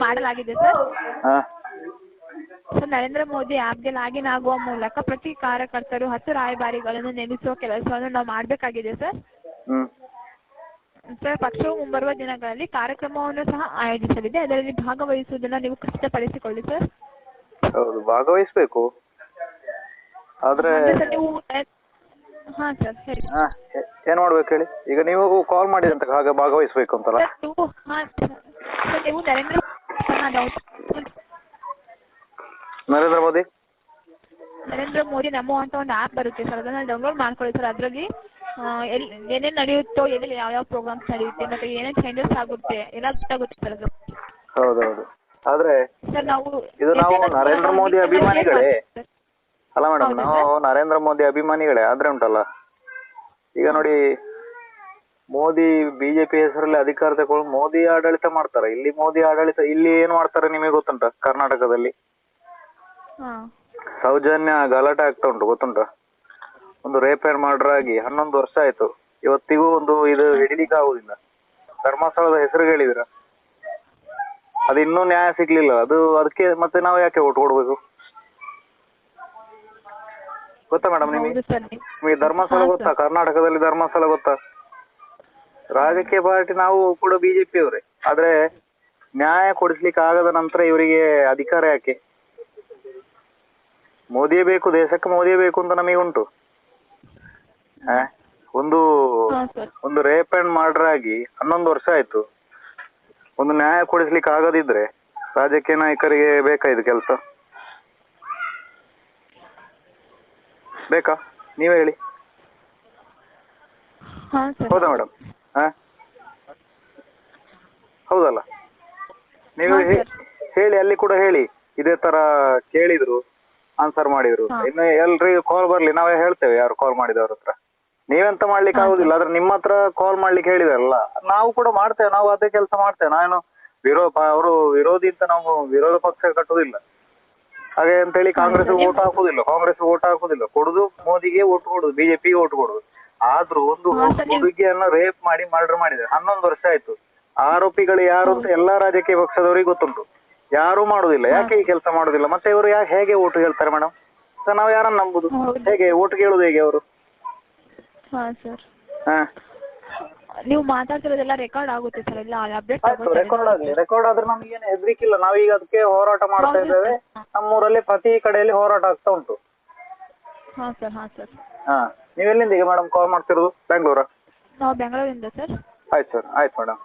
ಮಾಡಲಾಗಿದೆ ಸರ್? ಹಾಂ. ಸರ್ ನರೇಂದ್ರ ಮೋದಿ ಆ್ಯಪ್ಗೆ ಲಾಗಿನ್ ಆಗುವ ಮೂಲಕ ಪ್ರತಿ ಕಾರ್ಯಕರ್ತರು ಹತ್ತು ರಾಯಭಾರಿಗಳನ್ನು ನೇಮಿಸುವ ಕೆಲಸವನ್ನು ನಾವು ಮಾಡಬೇಕಾಗಿದೆ ಸರ್. ಹ್ಞೂ ಸರ್ ಪಕ್ಷವು ಮುಂಬರುವ ದಿನಗಳಲ್ಲಿ ಕಾರ್ಯಕ್ರಮವನ್ನು ಸಹ ಆಯೋಜಿಸಲಿದೆ. ಅದರಲ್ಲಿ ಭಾಗವಹಿಸುವುದನ್ನು ನೀವು ಖಚಿತಪಡಿಸಿಕೊಳ್ಳಿ ಸರ್. ಹೌದು ಭಾಗವಹಿಸ್ಬೇಕು. ಆದರೆ ಅಂದ್ರೆ ಸರ್ ನೀವು ಹಾಂ ಸರ್ ಹೇಳಿ. ಹಾಂ ಏನು ಮಾಡ್ಬೇಕು ಹೇಳಿ? ಈಗ ನೀವು ಕಾಲ್ ಮಾಡಿದಂತ ಹಾಗೆ ಭಾಗವಹಿಸ್ಬೇಕು ಅಂತಲ್ಲ. ಸರ್ ನೀವು ಹಾಂ ಸರ್. ಸರ್ ನೀವು ನರೇಂದ್ರ ನರೇಂದ್ರ ಮೋದಿ. ನರೇಂದ್ರ ಮೋದಿ ನಮೋ ಅಂತ ಒಂದು ಆ್ಯಪ್ ಬರುತ್ತೆ ಸರ್ ಅದನ್ನ ಡೌನ್ಲೋಡ್ ಮಾಡ್ಕೊಳ್ಳಿ ಸರ್ ಅದರಲ್ಲಿ ಎಲ್ಲಿ ನಡೆಯುತ್ತೋ ನಡೆಯುತ್ತೋ ಎಲ್ಲಿ ಯಾವ ಪ್ರೋಗ್ರಾಮ್ಸ್ ನಡೆಯುತ್ತೆ ಮತ್ತೆ ಏನೇನು ಚೇಂಜಸ್ ಆಗುತ್ತೆ ಎಲ್ಲ ಗೊತ್ತಾಗುತ್ತೆ ಸರ್ ಅದು. ಹೌದೌದು. ಆದ್ರೆ ಸರ್ ನಾವು ಇದು ನಾವು ನರೇಂದ್ರ ಮೋದಿ ಅಭಿಮಾನಿಗಳೇ. ಅಲ್ಲ ಮೇಡಮ್ ನಾವು ನರೇಂದ್ರ ಮೋದಿ ಅಭಿಮಾನಿಗಳೇ. ಆದ್ರೆ ಉಂಟಲ್ಲ. ಈಗ ನೋಡಿ ಮೋದಿ ಬಿಜೆಪಿ ಹೆಸರಲ್ಲಿ ಅಧಿಕಾರ ತಗೊಂಡು ಮೋದಿ ಆಡಳಿತ ಮಾಡ್ತಾರೆ. ಇಲ್ಲಿ ಮೋದಿ ಆಡಳಿತ ಇಲ್ಲಿ ಏನ್ ಮಾಡ್ತಾರೆ ನಿಮಗೆ ಗೊತ್ತುಂಟ ಕರ್ನಾಟಕದಲ್ಲಿ? ಸೌಜನ್ಯ ಗಲಾಟೆ ಆಗ್ತಾ ಉಂಟು ಗೊತ್ತುಂಟ? ಒಂದು ರೇಪೇರ್ ಅಂಡ್ ಮರ್ಡರ್ ಆಗಿ ಹನ್ನೊಂದು ವರ್ಷ ಆಯ್ತು. ಇವತ್ತಿಗೂ ಒಂದು ಇದು ಹಿಡಿಲಿಕ್ಕೆ ಆಗುದಿಲ್ಲ. ಧರ್ಮಸ್ಥಳದ ಹೆಸರು ಹೇಳಿದ್ರ? ಅದು ಇನ್ನೂ ನ್ಯಾಯ ಸಿಗ್ಲಿಲ್ಲ. ಅದು ಅದಕ್ಕೆ ಮತ್ತೆ ನಾವು ಯಾಕೆ ಓಟ್ ಕೊಡ್ಬೇಕು? ಗೊತ್ತಾ ಮೇಡಮ್ ನಿಮಗೆ? ನಿಮಗೆ ಧರ್ಮಸ್ಥಳ ಗೊತ್ತಾ? ಕರ್ನಾಟಕದಲ್ಲಿ ಧರ್ಮಸ್ಥಳ ಗೊತ್ತಾ? ರಾಜಕೀಯ ಪಾರ್ಟಿ ನಾವು ಕೂಡ ಬಿಜೆಪಿ ಅವರೇ ಆದ್ರೆ ನ್ಯಾಯ ಕೊಡಿಸ್ಲಿಕ್ಕೆ ಆಗದ ನಂತರ ಇವರಿಗೆ ಅಧಿಕಾರ ಯಾಕೆ? ಮೋದಿಯೇ ಬೇಕು ದೇಶಕ್ಕೆ ಮೋದಿಯೇ ಬೇಕು ಅಂತ ನಮಗೆ ಉಂಟು? ಒಂದು ಒಂದು ರೇಪ್ ಅಂಡ್ ಮರ್ಡರ್ ಆಗಿ ಹನ್ನೊಂದು ವರ್ಷ ಆಯ್ತು. ಒಂದು ನ್ಯಾಯ ಕೊಡಿಸ್ಲಿಕ್ಕೆ ಆಗದಿದ್ರೆ ರಾಜಕೀಯ ನಾಯಕರಿಗೆ ಬೇಕಾ ಇದು ಕೆಲಸ? ಬೇಕಾ? ನೀವೇ ಹೇಳಿ. ಹೌದಾ ಮೇಡಮ್ ಹಾ? ಹೌದಲ್ಲ? ನೀವು ಹೇಳಿ ಅಲ್ಲಿ ಕೂಡ ಹೇಳಿ. ಇದೇ ತರ ಕೇಳಿದ್ರು ಆನ್ಸರ್ ಮಾಡಿದ್ರು. ಇನ್ನು ಎಲ್ರಿಗೂ ಕಾಲ್ ಬರ್ಲಿ ನಾವೇ ಹೇಳ್ತೇವೆ ಯಾರು ಕಾಲ್ ಮಾಡಿದವ್ರ ಹತ್ರ. ನೀವೆಂತ ಮಾಡ್ಲಿಕ್ಕೆ ಆಗುದಿಲ್ಲ ಆದ್ರೆ ನಿಮ್ಮ ಹತ್ರ ಕಾಲ್ ಮಾಡ್ಲಿಕ್ಕೆ ಹೇಳಿದಾರಲ್ಲ. ನಾವು ಕೂಡ ಮಾಡ್ತೇವೆ ನಾವು ಅದೇ ಕೆಲಸ ಮಾಡ್ತೇವೆ. ನಾನು ವಿರೋ ಅವರು ವಿರೋಧಿ ಅಂತ ನಾವು ವಿರೋಧ ಪಕ್ಷ ಕಟ್ಟುದಿಲ್ಲ. ಹಾಗೆ ಅಂತೇಳಿ ಕಾಂಗ್ರೆಸ್ ಸರಿ. ಓಟ್ ಹಾಕುದಿಲ್ಲ. ಕಾಂಗ್ರೆಸ್ ಓಟ್ ಹಾಕುದಿಲ್ಲ. ಕೊಡುದು ಮೋದಿಗೆ ಓಟ್ ಕೊಡುದು ಬಿಜೆಪಿಗೆ ಓಟ್ ಕೊಡುದು. ಆದ್ರೂ ಒಂದು ಹುಡುಗಿಯನ್ನ ರೇಪ್ ಮಾಡಿ ಮರ್ಡರ್ ಮಾಡಿದ್ದಾರೆ. ಹನ್ನೊಂದು ವರ್ಷ ಆಯ್ತು. ಆರೋಪಿಗಳು ಯಾರು ಅಂತ ಎಲ್ಲಾ ರಾಜಕೀಯ ಪಕ್ಷದವರಿಗೆ ಗೊತ್ತುಂಟು. ಯಾರು ಮಾಡುದಿಲ್ಲ. ಯಾಕೆ ಈ ಕೆಲಸ ಮಾಡುದಿಲ್ಲ? ಮತ್ತೆ ಇವರು ಯಾಕೆ ಹೇಗೆ ಓಟು ಹೇಳ್ತಾರೆ ಮೇಡಮ್ ನಾವು ಯಾರನ್ನ ನಂಬುದು? ಹೇಗೆ ಓಟು ಕೇಳುದು ಹೇಗೆ ಅವರು? ಹಾಂ ಸರ್. ಹಾ. ನೀವು ಮಾತಾಡ್ತಿರೋದೆಲ್ಲ ರೆಕಾರ್ಡ್ ಆಗುತ್ತೆ ಸರ್. ಎಲ್ಲ ಅಪ್ಡೇಟ್ ರೆಕಾರ್ಡ್ ಆಗಲಿ ರೆಕಾರ್ಡ್ ಆದ್ರೆ ನಮ್ಗೇನು ಹೆದರಿಕಿಲ್ಲ ನಾವೀಗ ಅದಕ್ಕೆ ಹೋರಾಟ ಮಾಡ್ತಾ ಇದ್ದೇವೆ. ನಮ್ಮೂರಲ್ಲಿ ಪ್ರತಿ ಕಡೆಯಲ್ಲಿ ಹೋರಾಟ ಆಗ್ತಾ ಉಂಟು. ಹಾಂ ಸರ್ ಹಾಂ ಸರ್. ಹಾ ನೀವೆಲ್ಲಿಂದ ಈಗ ಮೇಡಮ್ ಕಾಲ್ ಮಾಡ್ತಿರೋದು? ಬೆಂಗಳೂರಾ? ನಾವು ಬೆಂಗಳೂರಿಂದ ಸರ್. ಆಯ್ತು ಸರ್ ಆಯ್ತು ಮೇಡಮ್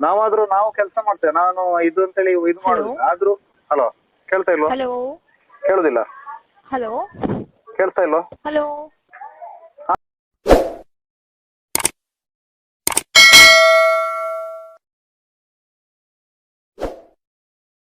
ನಾವಾದ್ರೂ ನಾವು ಕೆಲಸ ಮಾಡ್ತೇವೆ ನಾನು ಇದು ಅಂತೇಳಿ ಇದು ಮಾಡುದು ಆದ್ರೂ ಹಲೋ ಕೇಳ್ತಾ ಇಲ್ವಾ? ಹಲೋ ಕೇಳುದಿಲ್ಲ? ಹಲೋ ಕೇಳ್ತಾ ಇಲ್ವಾ? ಹಲೋ